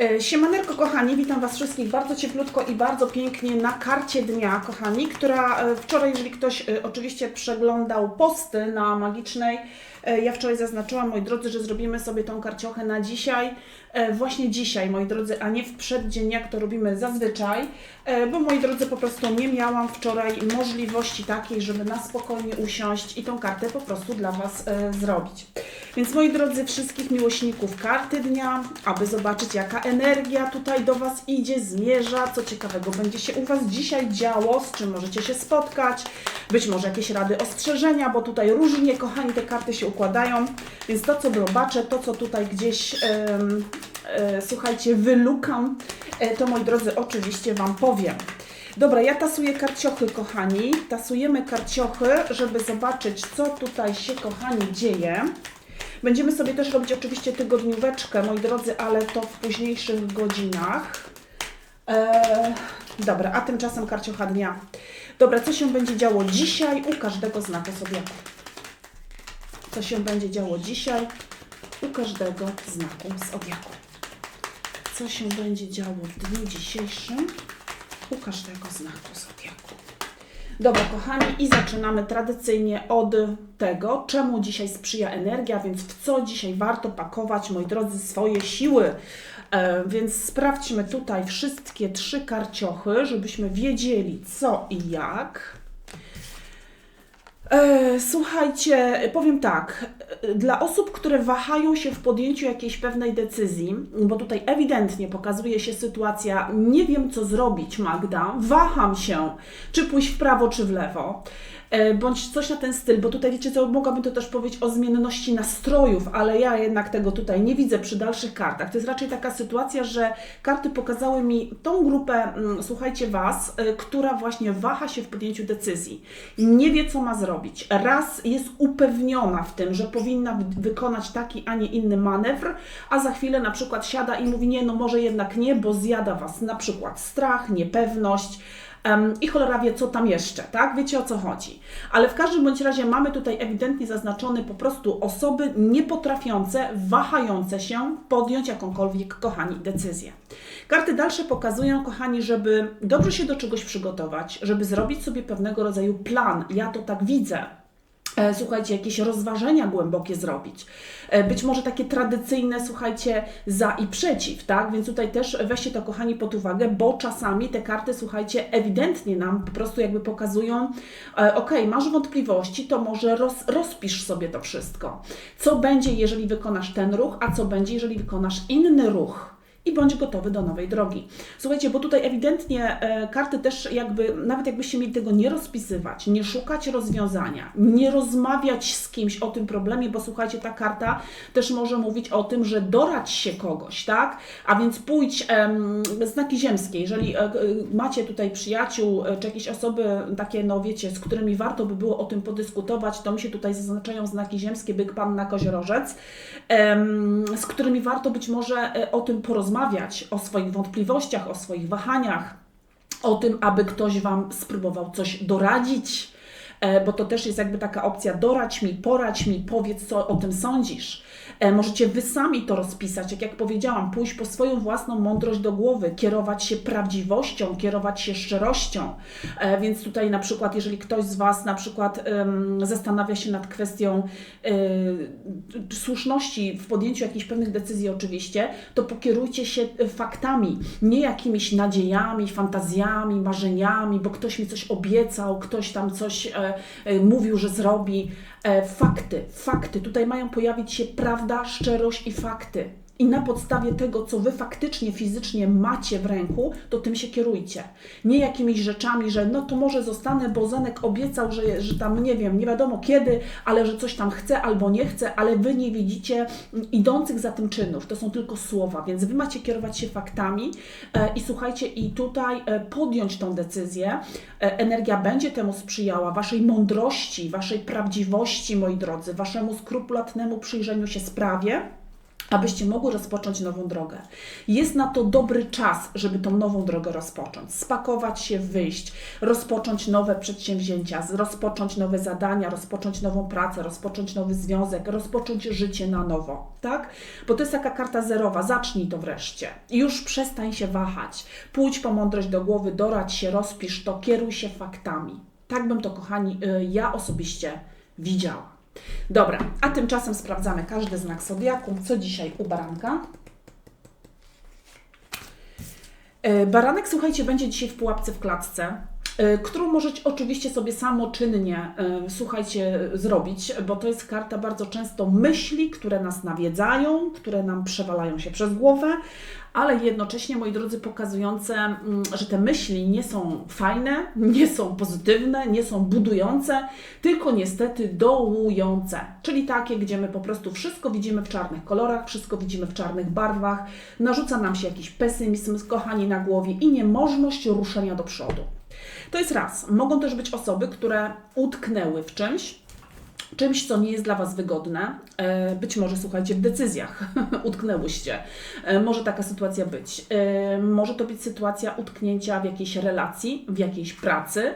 E, Siemaneczko kochani, witam Was wszystkich bardzo cieplutko i bardzo pięknie na karcie dnia, kochani, która e, wczoraj, jeżeli ktoś e, oczywiście przeglądał posty na Magicznej, ja wczoraj zaznaczyłam, moi drodzy, że zrobimy sobie tą karciochę na dzisiaj, e, właśnie dzisiaj, moi drodzy, a nie w przeddzień, jak to robimy zazwyczaj, e, bo moi drodzy, po prostu nie miałam wczoraj możliwości takiej, żeby na spokojnie usiąść i tą kartę po prostu dla Was e, zrobić. Więc moi drodzy, wszystkich miłośników karty dnia, aby zobaczyć jaka energia tutaj do Was idzie, zmierza, co ciekawego będzie się u Was dzisiaj działo, z czym możecie się spotkać, być może jakieś rady, ostrzeżenia, bo tutaj różnie, kochani, te karty się układają, więc to, co zobaczę, to, co tutaj gdzieś, em, e, słuchajcie, wylukam, e, to moi drodzy, oczywiście Wam powiem. Dobra, ja tasuję karciochy, kochani. Tasujemy karciochy, żeby zobaczyć, co tutaj się, kochani, dzieje. Będziemy sobie też robić oczywiście tygodnióweczkę, moi drodzy, ale to w późniejszych godzinach. Eee, dobra, a tymczasem karciocha dnia. Dobra, co się będzie działo dzisiaj u każdego znaku zodiaku? Co się będzie działo dzisiaj u każdego znaku zodiaku? Co się będzie działo w dniu dzisiejszym u każdego znaku zodiaku? Dobra, kochani, i zaczynamy tradycyjnie od tego, czemu dzisiaj sprzyja energia, więc w co dzisiaj warto pakować, moi drodzy, swoje siły. E, więc sprawdźmy tutaj wszystkie trzy karciochy, żebyśmy wiedzieli co i jak. E, Słuchajcie, powiem tak, dla osób, które wahają się w podjęciu jakiejś pewnej decyzji, bo tutaj ewidentnie pokazuje się sytuacja, nie wiem co zrobić, Magda, waham się, czy pójść w prawo, czy w lewo, bądź coś na ten styl, bo tutaj wiecie co, mogłabym to też powiedzieć o zmienności nastrojów, ale ja jednak tego tutaj nie widzę przy dalszych kartach. To jest raczej taka sytuacja, że karty pokazały mi tą grupę, mm, słuchajcie, Was, e, która właśnie waha się w podjęciu decyzji. Nie wie, co ma zrobić. Raz jest upewniona w tym, że powinna wy- wykonać taki, a nie inny manewr, a za chwilę na przykład siada i mówi, nie, no może jednak nie, bo zjada Was na przykład strach, niepewność, I cholera wie, co tam jeszcze, tak? Wiecie o co chodzi. Ale w każdym bądź razie mamy tutaj ewidentnie zaznaczone po prostu osoby niepotrafiące, wahające się podjąć jakąkolwiek, kochani, decyzję. Karty dalsze pokazują, kochani, żeby dobrze się do czegoś przygotować, żeby zrobić sobie pewnego rodzaju plan. Ja to tak widzę. E, słuchajcie, jakieś rozważenia głębokie zrobić. E, Być może takie tradycyjne, słuchajcie, za i przeciw, tak? Więc tutaj też weźcie to, kochani, pod uwagę, bo czasami te karty, słuchajcie, ewidentnie nam po prostu jakby pokazują, e, ok, masz wątpliwości, to może roz, rozpisz sobie to wszystko. Co będzie, jeżeli wykonasz ten ruch, a co będzie, jeżeli wykonasz inny ruch? I bądź gotowy do nowej drogi. Słuchajcie, bo tutaj ewidentnie e, karty też jakby, nawet jakbyście mieli tego nie rozpisywać, nie szukać rozwiązania, nie rozmawiać z kimś o tym problemie, bo słuchajcie, ta karta też może mówić o tym, że dorać się kogoś, tak? A więc pójdź, znaki ziemskie, jeżeli e, e, macie tutaj przyjaciół, czy jakieś osoby takie, no wiecie, z którymi warto by było o tym podyskutować, to mi się tutaj zaznaczają znaki ziemskie, byk, panna, koziorożec, em, z którymi warto być może o tym porozmawiać, o swoich wątpliwościach, o swoich wahaniach, o tym, aby ktoś Wam spróbował coś doradzić, bo to też jest jakby taka opcja: doradź mi, poradź mi, powiedz, co o tym sądzisz. E, Możecie Wy sami to rozpisać, jak jak powiedziałam, pójść po swoją własną mądrość do głowy, kierować się prawdziwością, kierować się szczerością. E, Więc tutaj na przykład, jeżeli ktoś z Was na przykład zastanawia się nad kwestią e, słuszności w podjęciu jakichś pewnych decyzji oczywiście, to pokierujcie się e, faktami, nie jakimiś nadziejami, fantazjami, marzeniami, bo ktoś mi coś obiecał, ktoś tam coś e, e, mówił, że zrobi. E, fakty, fakty. Tutaj mają pojawić się prawda, szczerość i fakty. I na podstawie tego, co wy faktycznie, fizycznie macie w ręku, to tym się kierujcie. Nie jakimiś rzeczami, że no to może zostanę, bo Zenek obiecał, że, że tam nie wiem, nie wiadomo kiedy, ale że coś tam chce albo nie chce, ale wy nie widzicie mm, idących za tym czynów. To są tylko słowa, więc wy macie kierować się faktami e, i słuchajcie, i tutaj e, podjąć tą decyzję. E, energia będzie temu sprzyjała, waszej mądrości, waszej prawdziwości, moi drodzy, waszemu skrupulatnemu przyjrzeniu się sprawie abyście mogły rozpocząć nową drogę. Jest na to dobry czas, żeby tą nową drogę rozpocząć. Spakować się, wyjść, rozpocząć nowe przedsięwzięcia, rozpocząć nowe zadania, rozpocząć nową pracę, rozpocząć nowy związek, rozpocząć życie na nowo, tak? Bo to jest taka karta zerowa. Zacznij to wreszcie. Już przestań się wahać. Pójdź po mądrość do głowy, dorać się, rozpisz to, kieruj się faktami. Tak bym to, kochani, y, ja osobiście widziała. Dobra, a tymczasem sprawdzamy każdy znak zodiaku. Co dzisiaj u baranka? E, baranek, słuchajcie, będzie dzisiaj w pułapce w klatce, którą możecie oczywiście sobie samoczynnie, e, słuchajcie, zrobić, bo to jest karta bardzo często myśli, które nas nawiedzają, które nam przewalają się przez głowę, ale jednocześnie, moi drodzy, pokazujące, mm, że te myśli nie są fajne, nie są pozytywne, nie są budujące, tylko niestety dołujące. Czyli takie, gdzie my po prostu wszystko widzimy w czarnych kolorach, wszystko widzimy w czarnych barwach, narzuca nam się jakiś pesymizm, kochani na głowie i niemożność ruszenia do przodu. To jest raz. Mogą też być osoby, które utknęły w czymś, czymś, co nie jest dla Was wygodne. E, być może, słuchajcie, w decyzjach utknęłyście. E, może taka sytuacja być. E, może to być sytuacja utknięcia w jakiejś relacji, w jakiejś pracy,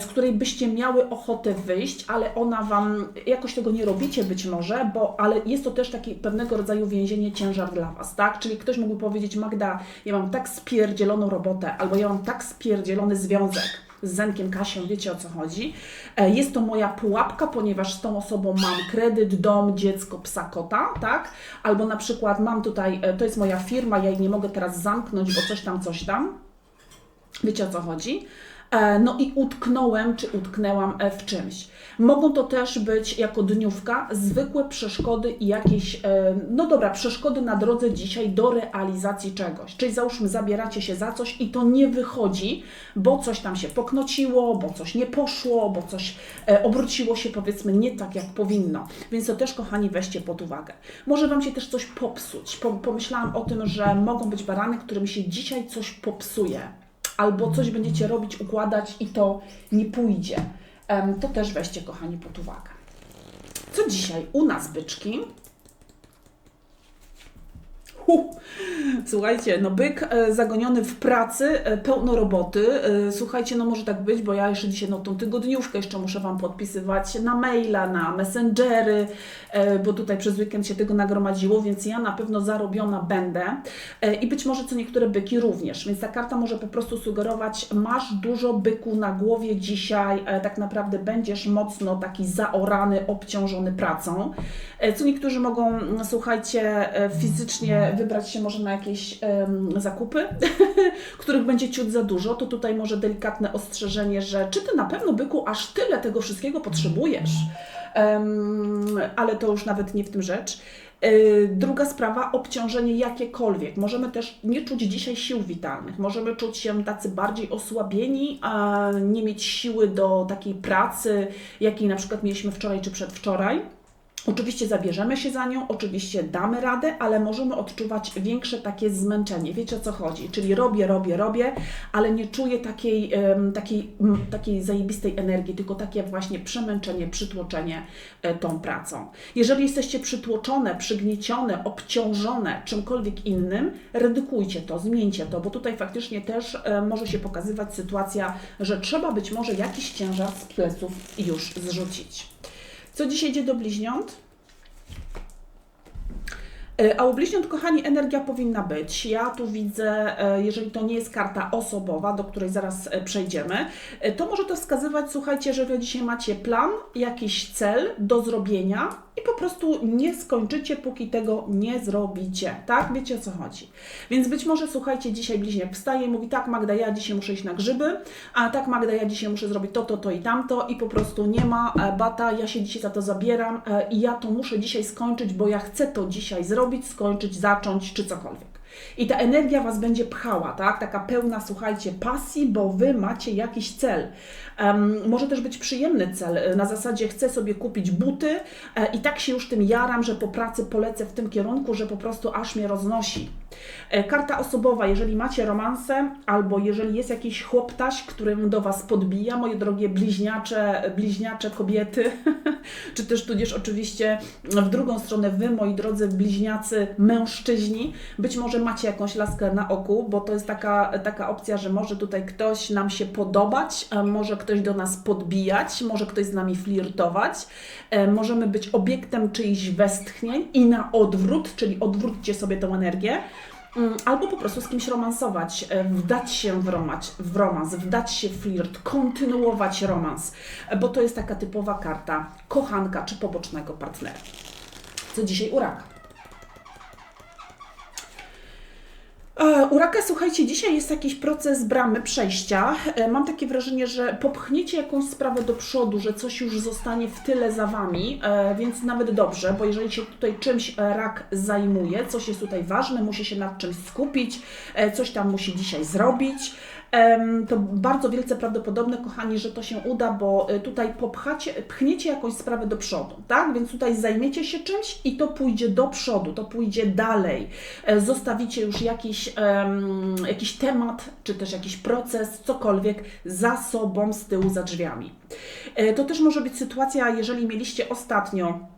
z której byście miały ochotę wyjść, ale ona Wam, jakoś tego nie robicie być może, bo, ale jest to też taki pewnego rodzaju więzienie, ciężar dla Was, tak? Czyli ktoś mógłby powiedzieć, Magda, ja mam tak spierdzieloną robotę, albo ja mam tak spierdzielony związek, z Zenkiem Kasią, wiecie o co chodzi. E, jest to moja pułapka, ponieważ z tą osobą mam kredyt, dom, dziecko, psa, kota, tak? Albo na przykład mam tutaj, e, to jest moja firma, ja jej nie mogę teraz zamknąć, bo coś tam, coś tam. Wiecie o co chodzi? E, no i utknąłem, czy utknęłam w czymś. Mogą to też być jako dniówka zwykłe przeszkody i jakieś, e, no dobra, przeszkody na drodze dzisiaj do realizacji czegoś. Czyli załóżmy, zabieracie się za coś i to nie wychodzi, bo coś tam się poknociło, bo coś nie poszło, bo coś e, obróciło się powiedzmy nie tak, jak powinno. Więc to też, kochani, weźcie pod uwagę. Może Wam się też coś popsuć. Pomyślałam o tym, że mogą być barany, którym się dzisiaj coś popsuje albo coś będziecie robić, układać i to nie pójdzie to też weźcie, kochani, pod uwagę. Co dzisiaj u nas, byczki? Słuchajcie, no byk e, zagoniony w pracy, e, pełno roboty. E, słuchajcie, no może tak być, bo ja jeszcze dzisiaj no tą tygodniówkę jeszcze muszę Wam podpisywać na maila, na messengery, bo tutaj przez weekend się tego nagromadziło, więc ja na pewno zarobiona będę i być może co niektóre byki również. Więc ta karta może po prostu sugerować, masz dużo byku na głowie dzisiaj, tak naprawdę będziesz mocno taki zaorany, obciążony pracą. Co niektórzy mogą, słuchajcie, fizycznie wybrać się może na jakieś um, zakupy, których będzie ciut za dużo, to tutaj może delikatne ostrzeżenie, że czy ty na pewno, byku, aż tyle tego wszystkiego potrzebujesz? Um, ale to już nawet nie w tym rzecz. E, druga sprawa, obciążenie jakiekolwiek. Możemy też nie czuć dzisiaj sił witalnych. Możemy czuć się tacy bardziej osłabieni, a nie mieć siły do takiej pracy, jakiej na przykład mieliśmy wczoraj czy przedwczoraj Oczywiście zabierzemy się za nią, oczywiście damy radę, ale możemy odczuwać większe takie zmęczenie. Wiecie o co chodzi? Czyli robię, robię, robię, ale nie czuję takiej, takiej, takiej zajebistej energii, tylko takie właśnie przemęczenie, przytłoczenie e, tą pracą. Jeżeli jesteście przytłoczone, przygniecione, obciążone czymkolwiek innym, redukujcie to, zmieńcie to, bo tutaj faktycznie też e, może się pokazywać sytuacja, że trzeba być może jakiś ciężar z pleców już zrzucić. Co dzisiaj idzie do bliźniąt? E, a u bliźniąt, kochani, energia powinna być. Ja tu widzę, e, jeżeli to nie jest karta osobowa, do której zaraz e, przejdziemy, to może to wskazywać, słuchajcie, że Wy dzisiaj macie plan, jakiś cel do zrobienia i po prostu nie skończycie, póki tego nie zrobicie. Tak? Wiecie o co chodzi. Więc być może, słuchajcie, dzisiaj bliźniak wstaje i mówi, tak Magda, ja dzisiaj muszę iść na grzyby, a tak Magda, ja dzisiaj muszę zrobić to, to, to i tamto i po prostu nie ma bata, ja się dzisiaj za to zabieram i ja to muszę dzisiaj skończyć, bo ja chcę to dzisiaj zrobić, skończyć, zacząć czy cokolwiek. I ta energia Was będzie pchała, tak? Taka pełna, słuchajcie, pasji, bo Wy macie jakiś cel. Um, może też być przyjemny cel, na zasadzie chcę sobie kupić buty e, i tak się już tym jaram, że po pracy polecę w tym kierunku, że po prostu aż mnie roznosi. E, Karta osobowa, jeżeli macie romanse, albo jeżeli jest jakiś chłoptaś, który do Was podbija, moje drogie bliźniacze, bliźniacze kobiety, czy też tudzież oczywiście w drugą stronę Wy, moi drodzy bliźniacy mężczyźni, być może macie jakąś laskę na oku, bo to jest taka, taka opcja, że może tutaj ktoś nam się podobać, może ktoś do nas podbijać, może ktoś z nami flirtować, e, możemy być obiektem czyichś westchnień i na odwrót, czyli odwróćcie sobie tą energię, Albo po prostu z kimś romansować, e, wdać się w, romać, w romans, wdać się w flirt, kontynuować romans, e, bo to jest taka typowa karta kochanka czy pobocznego partnera. Co dzisiaj u E, U raka, słuchajcie, dzisiaj jest jakiś proces bramy przejścia. E, Mam takie wrażenie, że popchniecie jakąś sprawę do przodu, że coś już zostanie w tyle za wami, e, więc nawet dobrze, bo jeżeli się tutaj czymś rak zajmuje, coś jest tutaj ważne, musi się nad czymś skupić, coś tam musi dzisiaj zrobić, to bardzo wielce prawdopodobne, kochani, że to się uda, bo e, tutaj popchacie, pchniecie jakąś sprawę do przodu, tak? Więc tutaj zajmiecie się czymś i to pójdzie do przodu, to pójdzie dalej. E, Zostawicie już jakiś, jakiś temat, czy też jakiś proces, cokolwiek za sobą, z tyłu, za drzwiami. E, To też może być sytuacja, jeżeli mieliście ostatnio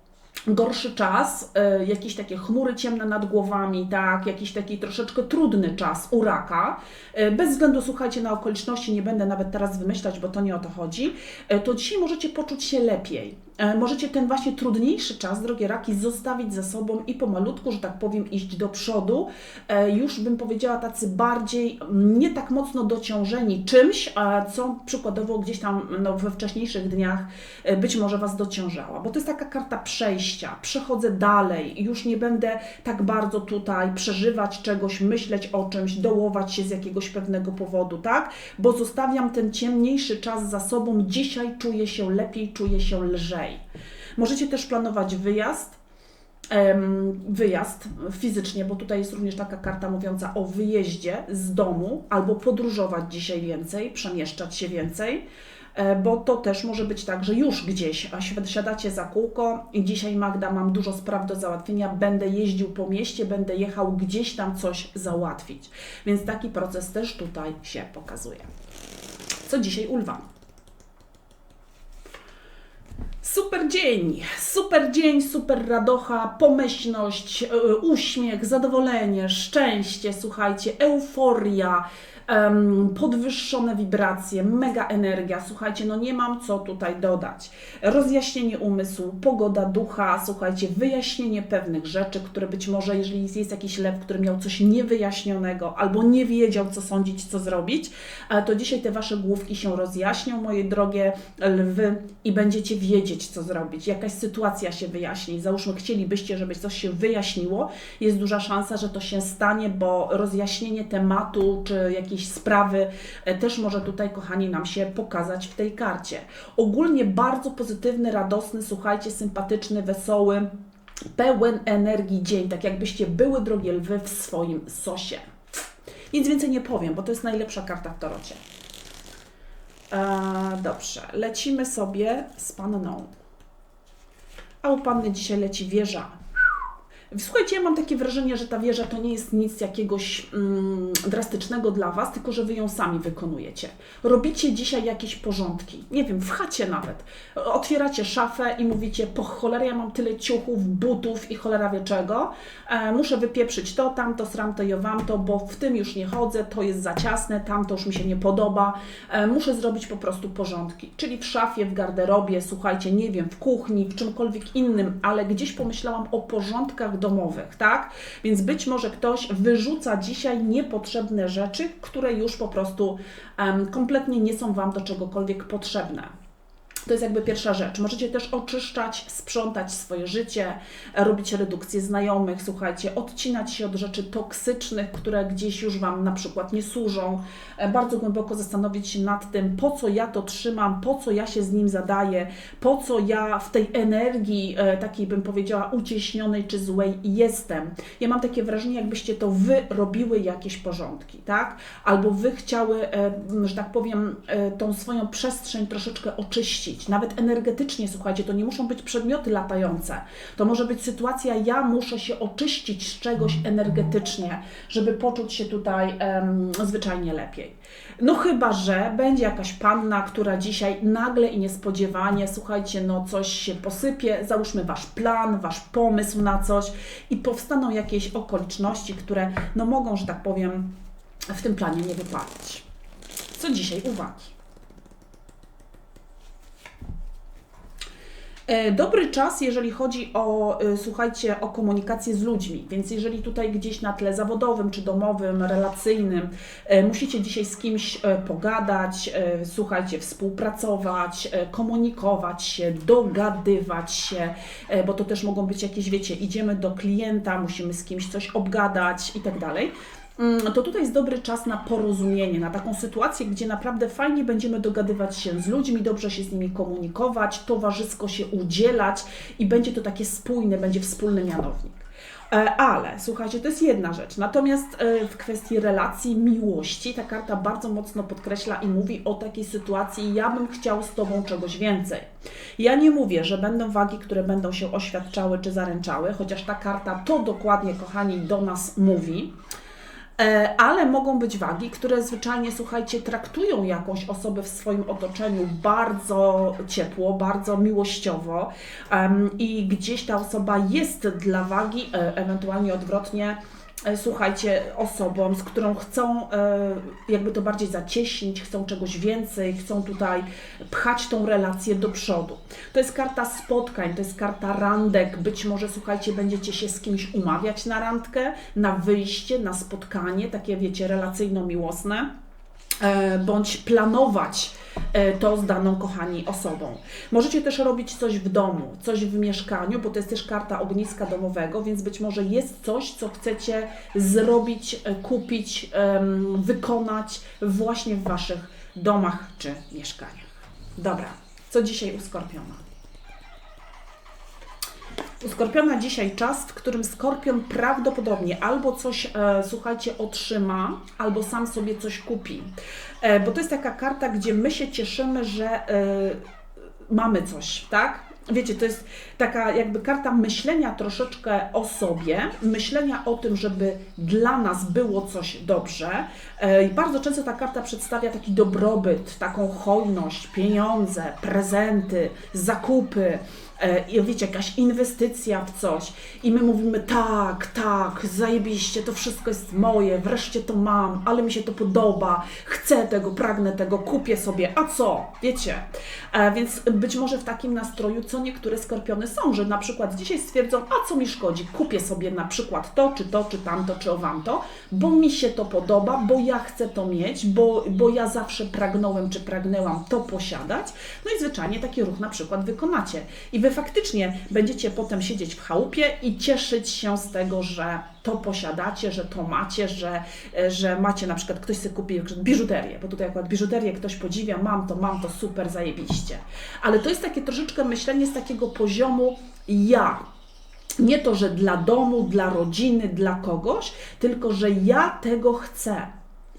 gorszy czas, e, jakieś takie chmury ciemne nad głowami, tak, jakiś taki troszeczkę trudny czas u raka, e, bez względu, słuchajcie, na okoliczności, nie będę nawet teraz wymyślać, bo to nie o to chodzi, e, to dzisiaj możecie poczuć się lepiej. E, Możecie ten właśnie trudniejszy czas, drogie raki, zostawić za sobą i pomalutku, że tak powiem, iść do przodu. E, Już bym powiedziała, tacy bardziej mm, nie tak mocno dociążeni czymś, co przykładowo gdzieś tam no, we wcześniejszych dniach e, być może Was dociążała, bo to jest taka karta przejścia. Przechodzę dalej, już nie będę tak bardzo tutaj przeżywać czegoś, myśleć o czymś, dołować się z jakiegoś pewnego powodu, tak? Bo zostawiam ten ciemniejszy czas za sobą. Dzisiaj czuję się lepiej, czuję się lżej. Możecie też planować wyjazd. Wyjazd fizycznie, bo tutaj jest również taka karta mówiąca o wyjeździe z domu, albo podróżować dzisiaj więcej, przemieszczać się więcej, e, bo to też może być tak, że już gdzieś siadacie za kółko i dzisiaj Magda, mam dużo spraw do załatwienia, będę jeździł po mieście, będę jechał gdzieś tam coś załatwić. Więc taki proces też tutaj się pokazuje. Co dzisiaj u Lwa? Super dzień, super dzień, super radocha, pomyślność, e, uśmiech, zadowolenie, szczęście, słuchajcie, euforia, podwyższone wibracje, mega energia. Słuchajcie, no nie mam co tutaj dodać. Rozjaśnienie umysłu, pogoda ducha, słuchajcie, wyjaśnienie pewnych rzeczy, które być może, jeżeli jest, jakiś lew, który miał coś niewyjaśnionego albo nie wiedział, co sądzić, co zrobić, e, to dzisiaj te wasze główki się rozjaśnią, moje drogie lwy, i będziecie wiedzieć, co zrobić. Jakaś sytuacja się wyjaśni. Załóżmy, chcielibyście, żeby coś się wyjaśniło, jest duża szansa, że to się stanie, bo rozjaśnienie tematu czy jakiejś sprawy e, też może tutaj, kochani, nam się pokazać w tej karcie. Ogólnie bardzo pozytywny, radosny, słuchajcie, sympatyczny, wesoły, pełen energii dzień, tak jakbyście były, drogie lwy, w swoim sosie. Nic więcej nie powiem, bo to jest najlepsza karta w Tarocie. E, dobrze, lecimy sobie z panną. A u panny dzisiaj leci wieża. Słuchajcie, ja mam takie wrażenie, że ta wieża to nie jest nic jakiegoś mm, drastycznego dla Was, tylko że Wy ją sami wykonujecie. Robicie dzisiaj jakieś porządki, nie wiem, w chacie nawet. Otwieracie szafę i mówicie, po cholerę ja mam tyle ciuchów, butów i cholera wie czego. E, muszę wypieprzyć to, tamto, sramto i owamto, bo w tym już nie chodzę, to jest za ciasne, tamto już mi się nie podoba. E, muszę zrobić po prostu porządki. Czyli w szafie, w garderobie, słuchajcie, nie wiem, w kuchni, w czymkolwiek innym, ale gdzieś pomyślałam o porządkach domowych, tak? Więc być może ktoś wyrzuca dzisiaj niepotrzebne rzeczy, które już po prostu em, kompletnie nie są Wam do czegokolwiek potrzebne. To jest jakby pierwsza rzecz. Możecie też oczyszczać, sprzątać swoje życie, robić redukcję znajomych, słuchajcie, odcinać się od rzeczy toksycznych, które gdzieś już Wam na przykład nie służą. E, Bardzo głęboko zastanowić się nad tym, po co ja to trzymam, po co ja się z nim zadaję, po co ja w tej energii e, takiej bym powiedziała ucieśnionej czy złej jestem. Ja mam takie wrażenie, jakbyście to Wy robiły jakieś porządki, tak? Albo Wy chciały, e, że tak powiem, tą swoją przestrzeń troszeczkę oczyścić nawet energetycznie, słuchajcie, to nie muszą być przedmioty latające. To może być sytuacja, ja muszę się oczyścić z czegoś energetycznie, żeby poczuć się tutaj em, zwyczajnie lepiej. No chyba, że będzie jakaś panna, która dzisiaj nagle i niespodziewanie, słuchajcie, no coś się posypie, załóżmy wasz plan, wasz pomysł na coś i powstaną jakieś okoliczności, które no mogą, że tak powiem, w tym planie nie wypalić. Co dzisiaj uwagi? Dobry czas, jeżeli chodzi o, e, słuchajcie, o komunikację z ludźmi, więc jeżeli tutaj gdzieś na tle zawodowym czy domowym, relacyjnym e, musicie dzisiaj z kimś e, pogadać, e, słuchajcie, współpracować, e, komunikować się, dogadywać się, e, bo to też mogą być jakieś, wiecie, idziemy do klienta, musimy z kimś coś obgadać i tak dalej. Mm, to tutaj jest dobry czas na porozumienie, na taką sytuację, gdzie naprawdę fajnie będziemy dogadywać się z ludźmi, dobrze się z nimi komunikować, towarzysko się udzielać i będzie to takie spójne, będzie wspólny mianownik. E, Ale słuchajcie, to jest jedna rzecz. Natomiast e, w kwestii relacji, miłości, ta karta bardzo mocno podkreśla i mówi o takiej sytuacji: ja bym chciał z Tobą czegoś więcej. Ja nie mówię, że będą wagi, które będą się oświadczały czy zaręczały, chociaż ta karta to dokładnie, kochani, do nas mówi. E, ale mogą być wagi, które zwyczajnie, słuchajcie, traktują jakąś osobę w swoim otoczeniu bardzo ciepło, bardzo miłościowo i gdzieś ta osoba jest dla wagi, e, ewentualnie odwrotnie, słuchajcie, osobą, z którą chcą e, jakby to bardziej zacieśnić, chcą czegoś więcej, chcą tutaj pchać tą relację do przodu. To jest karta spotkań, to jest karta randek. Być może, słuchajcie, będziecie się z kimś umawiać na randkę, na wyjście, na spotkanie, takie wiecie, relacyjno-miłosne, e, bądź planować e, to z daną, kochani, osobą. Możecie też robić coś w domu, coś w mieszkaniu, bo to jest też karta ogniska domowego, więc być może jest coś, co chcecie zrobić, e, kupić, wykonać właśnie w Waszych domach czy mieszkaniach. Dobra, co dzisiaj u Skorpiona? U Skorpiona dzisiaj czas, w którym Skorpion prawdopodobnie albo coś, e, słuchajcie, otrzyma, albo sam sobie coś kupi. E, bo to jest taka karta, gdzie my się cieszymy, że e, mamy coś, tak? Wiecie, to jest taka jakby karta myślenia troszeczkę o sobie, myślenia o tym, żeby dla nas było coś dobrze. E, I bardzo często ta karta przedstawia taki dobrobyt, taką hojność, pieniądze, prezenty, zakupy. E, wiecie, jakaś inwestycja w coś, i my mówimy: tak, tak, zajebiście, to wszystko jest moje, wreszcie to mam, ale mi się to podoba, chcę tego, pragnę tego, kupię sobie, a co? Wiecie. E, Więc być może w takim nastroju, co niektóre skorpiony są, że na przykład dzisiaj stwierdzą: a co mi szkodzi, kupię sobie na przykład to, czy to, czy tamto, czy owamto, bo mi się to podoba, bo ja chcę to mieć, bo, bo ja zawsze pragnąłem, czy pragnęłam to posiadać. No i zwyczajnie taki ruch na przykład wykonacie. I wy faktycznie będziecie potem siedzieć w chałupie i cieszyć się z tego, że to posiadacie, że to macie, że, że macie na przykład, ktoś sobie kupi biżuterię, bo tutaj akurat biżuterię ktoś podziwia, mam to, mam to, super, zajebiście. Ale to jest takie troszeczkę myślenie z takiego poziomu ja, nie to, że dla domu, dla rodziny, dla kogoś, tylko że ja tego chcę.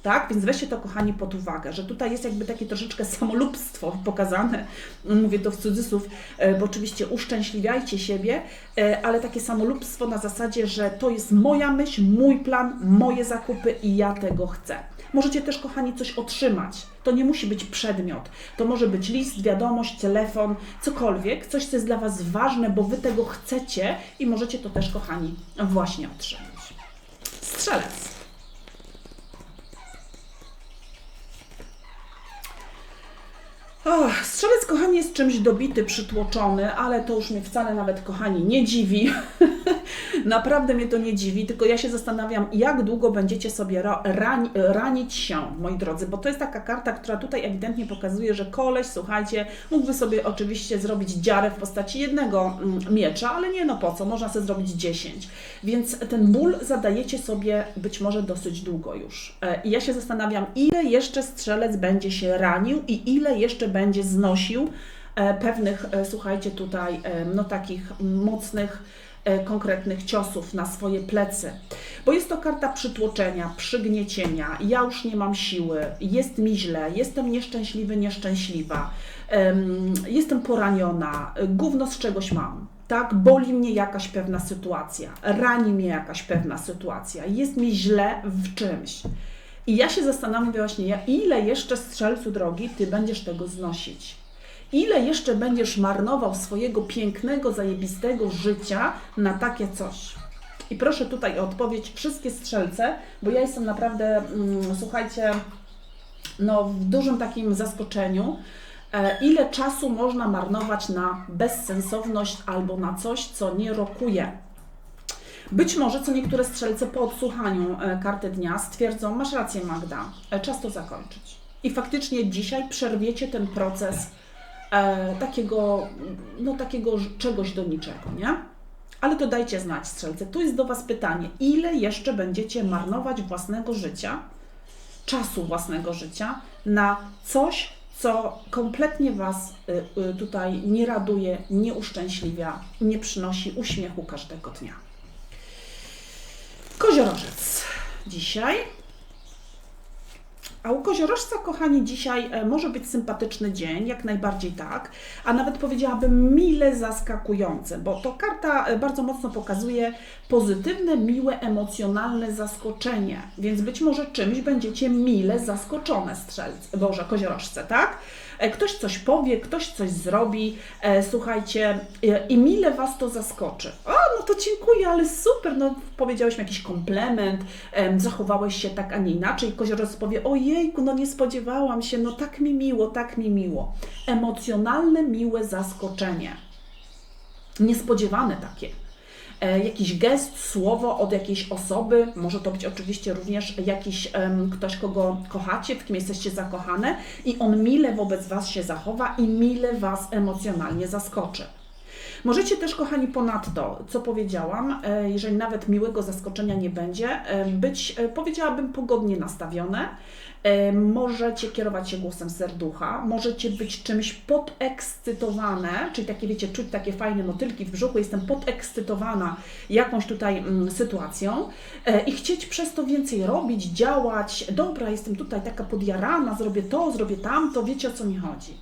Tak? Więc weźcie to, kochani, pod uwagę, że tutaj jest jakby takie troszeczkę samolubstwo pokazane, mówię to w cudzysłów, e, bo oczywiście uszczęśliwiajcie siebie, e, ale takie samolubstwo na zasadzie, że to jest moja myśl, mój plan, moje zakupy i ja tego chcę. Możecie też, kochani, coś otrzymać. To nie musi być przedmiot. To może być list, wiadomość, telefon, cokolwiek, coś, co jest dla Was ważne, bo Wy tego chcecie i możecie to też, kochani, właśnie otrzymać. Strzelec. Och, strzelec, kochani, jest czymś dobity, przytłoczony, ale to już mnie wcale nawet, kochani, nie dziwi. Naprawdę mnie to nie dziwi, tylko ja się zastanawiam, jak długo będziecie sobie ra- rani- ranić się, moi drodzy, bo to jest taka karta, która tutaj ewidentnie pokazuje, że koleś, słuchajcie, mógłby sobie oczywiście zrobić dziarę w postaci jednego mm, miecza, ale nie no po co, można sobie zrobić 10. Więc ten ból zadajecie sobie być może dosyć długo już. E, I ja się zastanawiam, ile jeszcze strzelec będzie się ranił i ile jeszcze będzie znosił e, pewnych, e, słuchajcie, tutaj, e, no takich mocnych konkretnych ciosów na swoje plecy, bo jest to karta przytłoczenia, przygniecienia. Ja już nie mam siły, jest mi źle, jestem nieszczęśliwy, nieszczęśliwa, em, jestem poraniona, gówno z czegoś mam. Tak, boli mnie jakaś pewna sytuacja, rani mnie jakaś pewna sytuacja, jest mi źle w czymś. I ja się zastanawiam właśnie, ja- ile jeszcze strzelcu drogi ty będziesz tego znosić? Ile jeszcze będziesz marnował swojego pięknego, zajebistego życia na takie coś? I proszę tutaj o odpowiedź wszystkie strzelce, bo ja jestem naprawdę, mm, słuchajcie, no, w dużym takim zaskoczeniu, e, ile czasu można marnować na bezsensowność albo na coś, co nie rokuje. Być może co niektóre strzelce po odsłuchaniu e, karty dnia stwierdzą, masz rację Magda, e, czas to zakończyć. I faktycznie dzisiaj przerwiecie ten proces e, takiego, no takiego czegoś do niczego, nie? Ale to dajcie znać strzelce. Tu jest do Was pytanie, ile jeszcze będziecie marnować własnego życia, czasu własnego życia na coś, co kompletnie Was y, y, tutaj nie raduje, nie uszczęśliwia, nie przynosi uśmiechu każdego dnia. Koziorożec dzisiaj. A u koziorożca, kochani, dzisiaj e, może być sympatyczny dzień, jak najbardziej tak, a nawet powiedziałabym mile zaskakujące, bo to karta e, bardzo mocno pokazuje pozytywne, miłe, emocjonalne zaskoczenie, więc być może czymś będziecie mile zaskoczone, strzelcy, boże, koziorożce, tak? E, Ktoś coś powie, ktoś coś zrobi, e, słuchajcie, e, i mile Was to zaskoczy. O, no to dziękuję, ale super, no powiedziałeś mi jakiś komplement, em, zachowałeś się tak, a nie inaczej. Koziorożec powie, ojejku, no nie spodziewałam się, no tak mi miło, tak mi miło. Emocjonalne, miłe zaskoczenie. Niespodziewane takie. E, jakiś gest, słowo od jakiejś osoby, może to być oczywiście również jakiś ktoś, kogo kochacie, w kim jesteście zakochane i on mile wobec Was się zachowa i mile Was emocjonalnie zaskoczy. Możecie też, kochani, ponadto, co powiedziałam, e, jeżeli nawet miłego zaskoczenia nie będzie, e, być, powiedziałabym, pogodnie nastawione. Możecie kierować się głosem serducha, możecie być czymś podekscytowane, czyli takie, wiecie, czuć takie fajne motylki w brzuchu, jestem podekscytowana jakąś tutaj mm, sytuacją e, i chcieć przez to więcej robić, działać. Dobra, jestem tutaj taka podjarana, zrobię to, zrobię tamto, wiecie o co mi chodzi.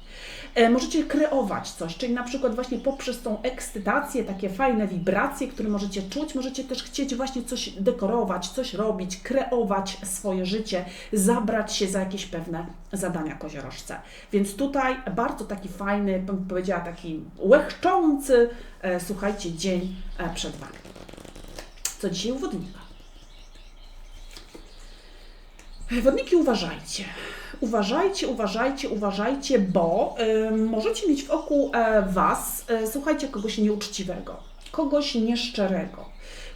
E, Możecie kreować coś, czyli na przykład właśnie poprzez tą ekscytację, takie fajne wibracje, które możecie czuć, możecie też chcieć właśnie coś dekorować, coś robić, kreować swoje życie, zabrać się za jakieś pewne zadania koziorożce. Więc tutaj bardzo taki fajny, bym powiedziała taki łechczący, e, słuchajcie, dzień e, przed Wami. Co dzisiaj u wodnika? Wodniki uważajcie. Uważajcie, uważajcie, uważajcie, bo y, możecie mieć w oku e, Was, e, słuchajcie, kogoś nieuczciwego, kogoś nieszczerego,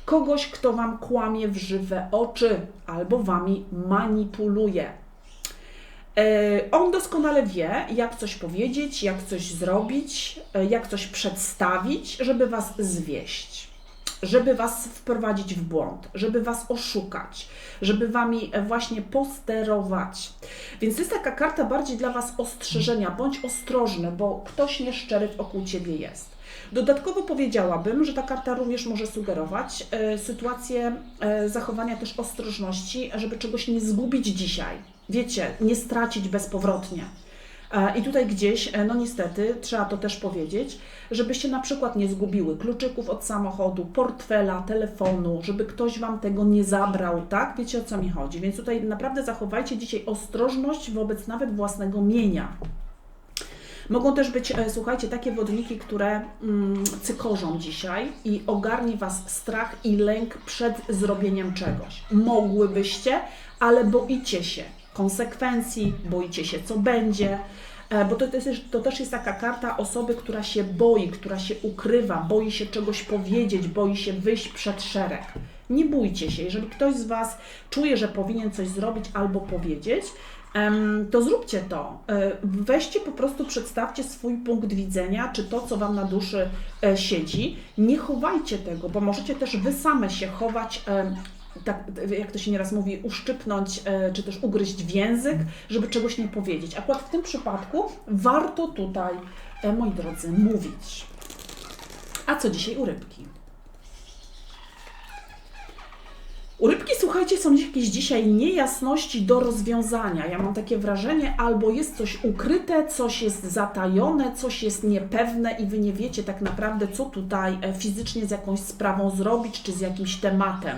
kogoś, kto Wam kłamie w żywe oczy albo Wami manipuluje. E, On doskonale wie, jak coś powiedzieć, jak coś zrobić, e, jak coś przedstawić, żeby Was zwieść żeby Was wprowadzić w błąd, żeby Was oszukać, żeby Wami e, właśnie posterować. Więc jest taka karta bardziej dla Was ostrzeżenia, bądź ostrożny, bo ktoś nieszczery wokół Ciebie jest. Dodatkowo powiedziałabym, że ta karta również może sugerować sytuację zachowania też ostrożności, żeby czegoś nie zgubić dzisiaj. Wiecie, nie stracić bezpowrotnie. E, I tutaj gdzieś, e, no niestety, trzeba to też powiedzieć, żebyście na przykład nie zgubiły kluczyków od samochodu, portfela, telefonu, żeby ktoś Wam tego nie zabrał, tak? Wiecie o co mi chodzi. Więc tutaj naprawdę zachowajcie dzisiaj ostrożność wobec nawet własnego mienia. Mogą też być, e, słuchajcie, takie wodniki, które mm, cykorzą dzisiaj i ogarnie Was strach i lęk przed zrobieniem czegoś. Mogłybyście, ale boicie się konsekwencji, boicie się, co będzie. E, Bo to, to, jest, to też jest taka karta osoby, która się boi, która się ukrywa, boi się czegoś powiedzieć, boi się wyjść przed szereg. Nie bójcie się, jeżeli ktoś z Was czuje, że powinien coś zrobić albo powiedzieć, to zróbcie to. E, Weźcie po prostu, przedstawcie swój punkt widzenia, czy to, co Wam na duszy e, siedzi. Nie chowajcie tego, bo możecie też Wy same się chować tak, jak to się nieraz mówi, uszczypnąć e, czy też ugryźć w język, żeby czegoś nie powiedzieć. Akurat w tym przypadku warto tutaj, e, moi drodzy, mówić. A co dzisiaj u rybki? U rybki, słuchajcie, są jakieś dzisiaj niejasności do rozwiązania. Ja mam takie wrażenie, albo jest coś ukryte, coś jest zatajone, coś jest niepewne i wy nie wiecie tak naprawdę, co tutaj e, fizycznie z jakąś sprawą zrobić, czy z jakimś tematem.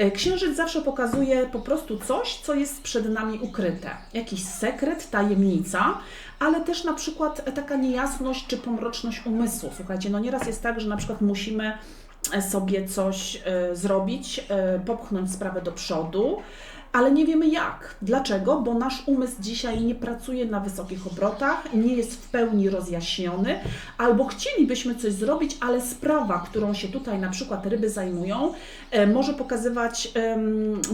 E, księżyc zawsze pokazuje po prostu coś, co jest przed nami ukryte. Jakiś sekret, tajemnica, ale też na przykład taka niejasność czy pomroczność umysłu. Słuchajcie, no nieraz jest tak, że na przykład musimy sobie coś e, zrobić, e, popchnąć sprawę do przodu, ale nie wiemy jak. Dlaczego? Bo nasz umysł dzisiaj nie pracuje na wysokich obrotach, nie jest w pełni rozjaśniony, albo chcielibyśmy coś zrobić, ale sprawa, którą się tutaj na przykład ryby zajmują, e, może pokazywać,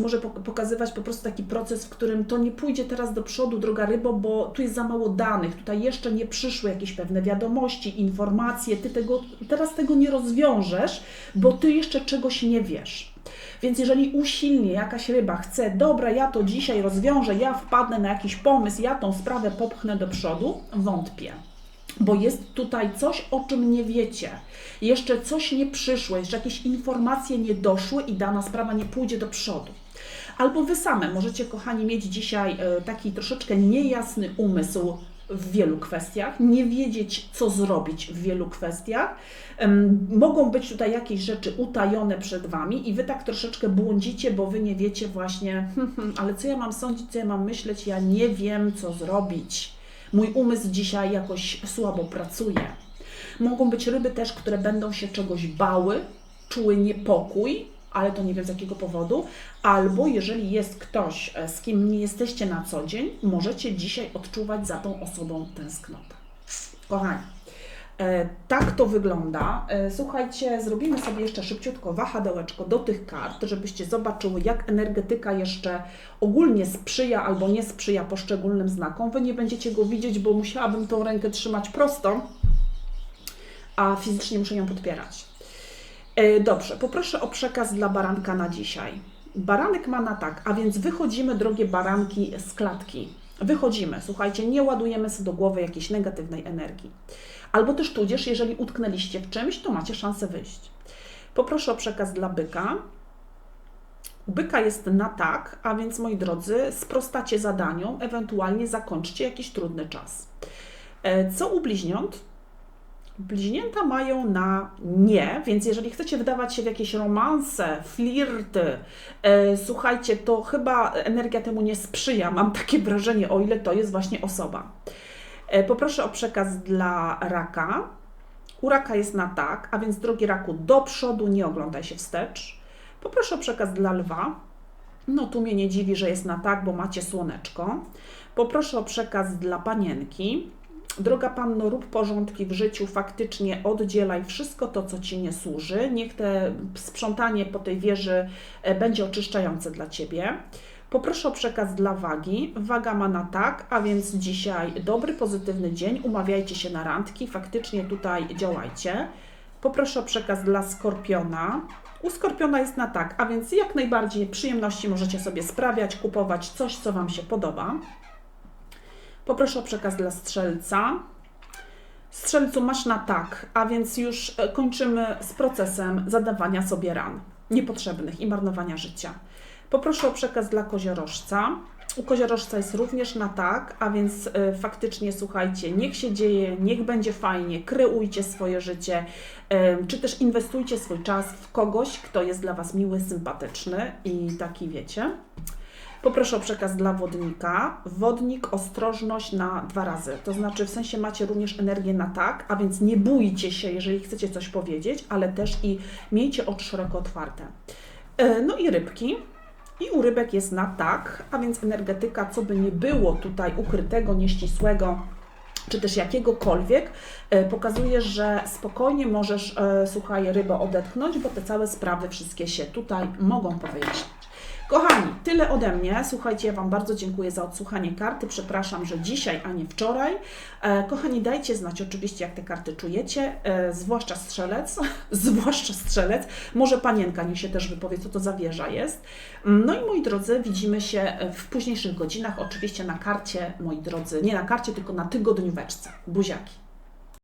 może pokazywać po prostu taki proces, w którym to nie pójdzie teraz do przodu, droga rybo, bo tu jest za mało danych, tutaj jeszcze nie przyszły jakieś pewne wiadomości, informacje, ty tego, teraz tego nie rozwiążesz, bo ty jeszcze czegoś nie wiesz. Więc jeżeli usilnie jakaś ryba chce, dobra, ja to dzisiaj rozwiążę, ja wpadnę na jakiś pomysł, ja tą sprawę popchnę do przodu, wątpię bo jest tutaj coś, o czym nie wiecie. Jeszcze coś nie przyszło, jeszcze jakieś informacje nie doszły i dana sprawa nie pójdzie do przodu. Albo wy same możecie, kochani, mieć dzisiaj e, taki troszeczkę niejasny umysł w wielu kwestiach, nie wiedzieć, co zrobić w wielu kwestiach. Mogą być tutaj jakieś rzeczy utajone przed Wami i Wy tak troszeczkę błądzicie, bo Wy nie wiecie właśnie, hmm, hmm, ale co ja mam sądzić, co ja mam myśleć, ja nie wiem, co zrobić. Mój umysł dzisiaj jakoś słabo pracuje. Mogą być ryby też, które będą się czegoś bały, czuły niepokój, ale to nie wiem z jakiego powodu. Albo jeżeli jest ktoś, e, z kim nie jesteście na co dzień, możecie dzisiaj odczuwać za tą osobą tęsknotę. Kochani, e, tak to wygląda. E, słuchajcie, zrobimy sobie jeszcze szybciutko wahadełeczko do tych kart, żebyście zobaczyły, jak energetyka jeszcze ogólnie sprzyja albo nie sprzyja poszczególnym znakom. Wy nie będziecie go widzieć, bo musiałabym tą rękę trzymać prosto, a fizycznie muszę ją podpierać. E, dobrze, poproszę o przekaz dla baranka na dzisiaj. Baranek ma na tak, a więc wychodzimy, drogie baranki, z klatki. Wychodzimy, słuchajcie, nie ładujemy sobie do głowy jakiejś negatywnej energii. Albo też tudzież, jeżeli utknęliście w czymś, to macie szansę wyjść. Poproszę o przekaz dla byka. Byka jest na tak, a więc moi drodzy, sprostacie zadaniom, ewentualnie zakończcie jakiś trudny czas. E, co u bliźniąt? Bliźnięta mają na nie, więc jeżeli chcecie wdawać się w jakieś romanse, flirty, e, słuchajcie, to chyba energia temu nie sprzyja. Mam takie wrażenie, o ile to jest właśnie osoba. E, poproszę o przekaz dla raka. U raka jest na tak, a więc drogi raku, do przodu nie oglądaj się wstecz. Poproszę o przekaz dla lwa. No tu mnie nie dziwi, że jest na tak, bo macie słoneczko. Poproszę o przekaz dla panienki. Droga Panno, rób porządki w życiu, faktycznie oddzielaj wszystko to, co Ci nie służy. Niech te sprzątanie po tej wieży e, będzie oczyszczające dla Ciebie. Poproszę o przekaz dla wagi. Waga ma na tak, a więc dzisiaj dobry, pozytywny dzień. Umawiajcie się na randki, faktycznie tutaj działajcie. Poproszę o przekaz dla skorpiona. U skorpiona jest na tak, a więc jak najbardziej przyjemności możecie sobie sprawiać, kupować coś, co Wam się podoba. Poproszę o przekaz dla strzelca. Strzelcu masz na tak, a więc już e, kończymy z procesem zadawania sobie ran niepotrzebnych i marnowania życia. Poproszę o przekaz dla koziorożca. U koziorożca jest również na tak, a więc y, faktycznie słuchajcie, niech się dzieje, niech będzie fajnie, kreujcie swoje życie, czy też inwestujcie swój czas w kogoś, kto jest dla Was miły, sympatyczny i taki wiecie. Poproszę o przekaz dla wodnika. Wodnik, ostrożność na dwa razy. To znaczy, w sensie macie również energię na tak, a więc nie bójcie się, jeżeli chcecie coś powiedzieć, ale też i miejcie oczy szeroko otwarte. E, no i rybki. I u rybek jest na tak, a więc energetyka, co by nie było tutaj ukrytego, nieścisłego, czy też jakiegokolwiek, e, pokazuje, że spokojnie możesz, e, słuchaj, rybo odetchnąć, bo te całe sprawy wszystkie się tutaj mogą powiedzieć. Kochani, tyle ode mnie. Słuchajcie, ja Wam bardzo dziękuję za odsłuchanie karty. Przepraszam, że dzisiaj, a nie wczoraj. E, kochani, dajcie znać oczywiście, jak te karty czujecie, e, zwłaszcza strzelec, zwłaszcza strzelec. Może panienka niech się też wypowie, co to za wieża jest. No i moi drodzy, widzimy się w późniejszych godzinach, oczywiście na karcie, moi drodzy, nie na karcie, tylko na tygodnióweczce. Buziaki.